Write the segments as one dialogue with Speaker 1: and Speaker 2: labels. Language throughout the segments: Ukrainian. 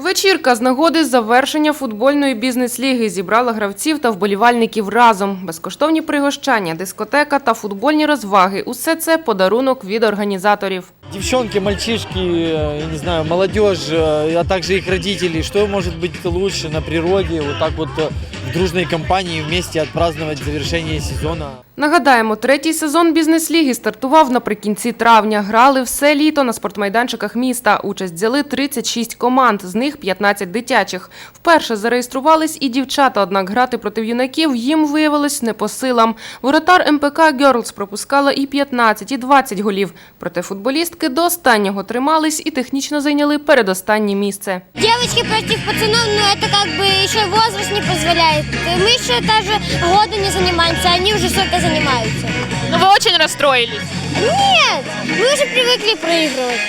Speaker 1: Вечірка з нагоди завершення футбольної бізнес-ліги зібрала гравців та вболівальників разом. Безкоштовні пригощання, дискотека та футбольні розваги – усе це подарунок від організаторів.
Speaker 2: Девчонки, мальчишки, э, я не знаю, молодежь, э, а также их родители, что может быть лучше на природе, вот так вот э, в дружной компании вместе отпраздновать завершение сезона.
Speaker 1: Нагадаємо, третій сезон бізнес-ліги стартував наприкінці травня. Грали все літо на спортмайданчиках міста. Участь взяли 36 команд, з них 15 дитячих. Вперше зареєструвались і дівчата, однак грати проти юнаків їм виявилось не по силам. Воротар МПК «Гьорлс» пропускала і 15, і 20 голів. Проте футболістки до останнього тримались і технічно зайняли передостаннє місце.
Speaker 3: Девочки против пацанов, ну это как бы еще возраст не позволяет. Мы еще даже года не занимаемся, они уже столько занимаются.
Speaker 4: Ну, вы очень расстроились.
Speaker 3: Нет, мы уже привыкли проигрывать.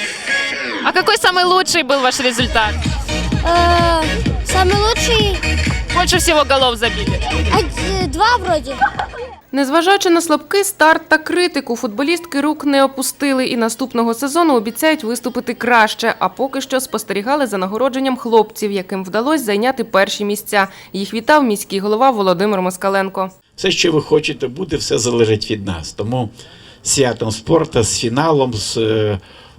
Speaker 4: А какой самый лучший был ваш результат?
Speaker 3: Э, самый лучший
Speaker 4: Больше всего голов забили.
Speaker 3: од- два вроде.
Speaker 1: Незважаючи на слабкий старт та критику, футболістки рук не опустили і наступного сезону обіцяють виступити краще. А поки що спостерігали за нагородженням хлопців, яким вдалося зайняти перші місця. Їх вітав міський голова Володимир Москаленко.
Speaker 5: Все, що ви хочете бути, все залежить від нас. Тому святом спорту, з фіналом, з е,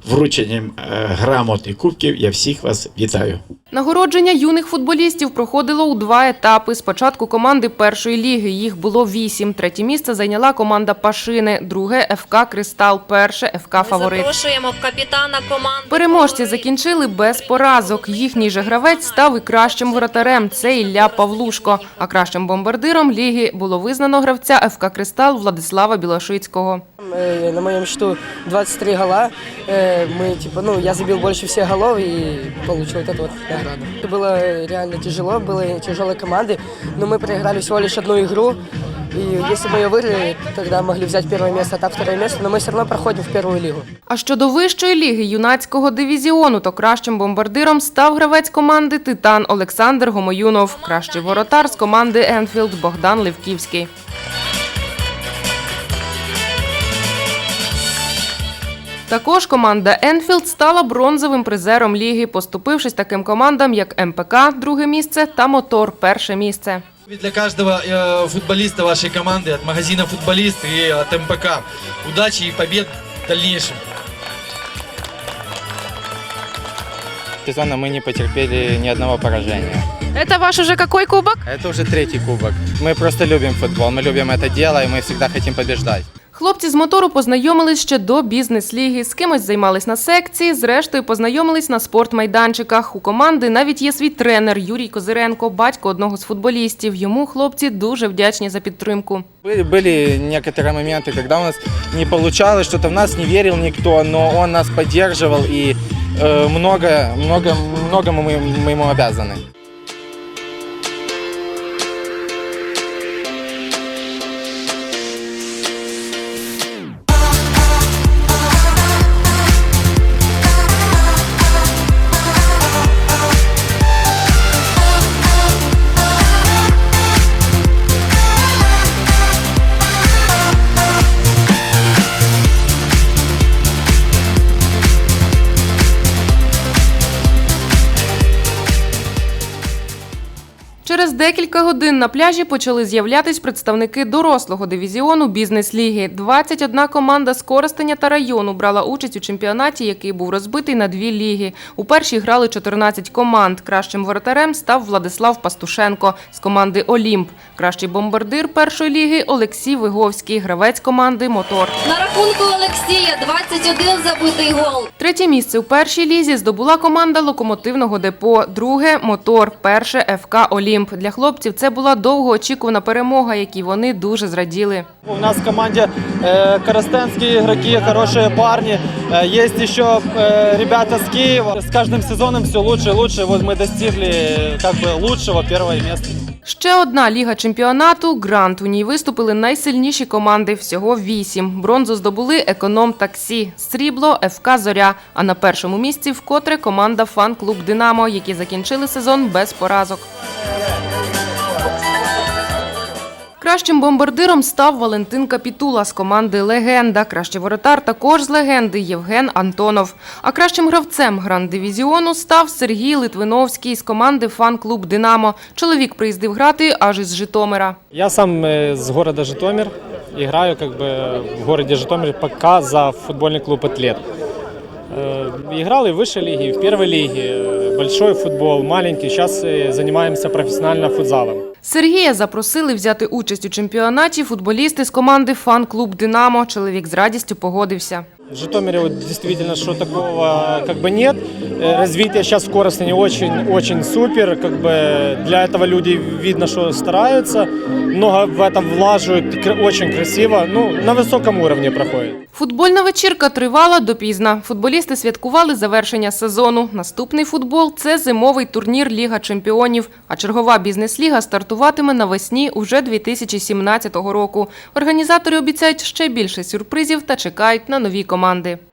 Speaker 5: врученням е, грамот і кубків я всіх вас вітаю.
Speaker 1: Нагородження юних футболістів проходило у два етапи. Спочатку команди першої ліги. Їх було вісім. Третє місце зайняла команда Пашини, друге ФК Кристал, перше ФК Фаворит.
Speaker 6: Запрошуємо капітана команди.
Speaker 1: Переможці
Speaker 6: «Фаворит».
Speaker 1: закінчили без поразок. Їхній же гравець став і кращим воротарем. Це Ілля Павлушко. А кращим бомбардиром ліги було визнано гравця ФК Кристал Владислава Білошицького.
Speaker 7: Э, На моем счету 23 гола. Э, Мы, типа, ну, я забил больше всех голов и получил вот эту вот награду. Это было реально тяжело, были тяжелые команды, но мы проиграли всего лишь одну игру. И если бы ее выиграли, тогда могли взять первое место, а так второе место, но мы все равно проходим в первую лигу.
Speaker 1: А щодо вищої ліги юнацького дивізіону, то кращим бомбардиром став гравець команди Титан Олександр Гомоюнов. Кращий воротар з команди Енфілд Богдан Левківський. Також команда Енфілд стала бронзовим призером ліги, поступившись таким командам, як МПК – друге місце та Мотор – перше місце.
Speaker 8: Для каждого э, футболиста вашей команды от магазина «Футболист» и от МПК. Удачи и побед в дальнейшем.
Speaker 9: сезона мы не потерпели ни одного поражения.
Speaker 4: Это ваш уже какой кубок?
Speaker 9: Это уже третий кубок. Мы просто любим футбол, мы любим это дело, и мы всегда хотим побеждать.
Speaker 1: Хлопці з мотору познайомились ще до бізнес-ліги. З кимось займались на секції, зрештою познайомились на спортмайданчиках. У команди навіть є свій тренер Юрій Козиренко, батько одного з футболістів. Йому хлопці дуже вдячні за підтримку.
Speaker 9: Были, были некоторые моменты, когда у нас не получалось, что-то в нас не верил никто, но он нас поддерживал, и э, много, много, многому мы, мы ему обязаны.
Speaker 1: Через декілька годин на пляжі почали з'являтись представники дорослого дивізіону бізнес-ліги. 21 команда з Коростеня та району брала участь у чемпіонаті, який був розбитий на дві ліги. У першій грали 14 команд. Кращим воротарем став Владислав Пастушенко з команди Олімп. Кращий бомбардир першої ліги Олексій Виговський, гравець команди Мотор.
Speaker 6: На рахунку Олексія 21 забитий гол.
Speaker 1: Третє місце у першій лізі здобула команда локомотивного депо. Друге мотор. Перше ФК Олімп. Для хлопців це була довгоочікувана перемога, якій вони дуже зраділи.
Speaker 2: У нас в команде э, коростенские игроки, хорошие парни. Э, есть еще э, ребята с Киева. С каждым сезоном все лучше и лучше. Вот мы достигли э, как бы лучшего первого места.
Speaker 1: Ще одна ліга чемпіонату Грант. У ній виступили найсильніші команди. Всього вісім. Бронзу здобули економ таксі, срібло ФК Зоря. А на першому місці вкотре команда фан-клуб Динамо, які закінчили сезон без поразок. Кращим бомбардиром став Валентин Капітула з команди Легенда. Кращий воротар також з легенди Євген Антонов. А кращим гравцем гранд-дивізіону став Сергій Литвиновський з команди фан-клуб Динамо. Чоловік приїздив грати аж із Житомира.
Speaker 10: Я сам э, с города Житомир. Играю как бы в городе Житомир пока за футбольный клуб «Атлет». Э, Играл и в высшей лиге, и в первой лиге. Э, Большой футбол, маленький. Сейчас э, занимаемся профессионально футзалом.
Speaker 1: Сергія запросили взяти участь у чемпіонаті футболісти з команди фан-клуб Динамо. Чоловік з радістю погодився.
Speaker 10: В Житомире вот действительно что такого как бы нет. Э, Развитие сейчас в Коростене очень, очень супер. Как бы для этого люди видно, что стараются. Много в это влаживают. кр- Очень красиво. Ну, на высоком уровне проходит.
Speaker 1: Футбольна вечірка тривала допізна. Футболісти святкували завершення сезону. Наступний футбол це зимовий турнір Ліга чемпіонів. А чергова бізнес-ліга стартуватиме навесні уже 2017 року. Організатори обіцяють ще більше сюрпризів та чекають на нові команди.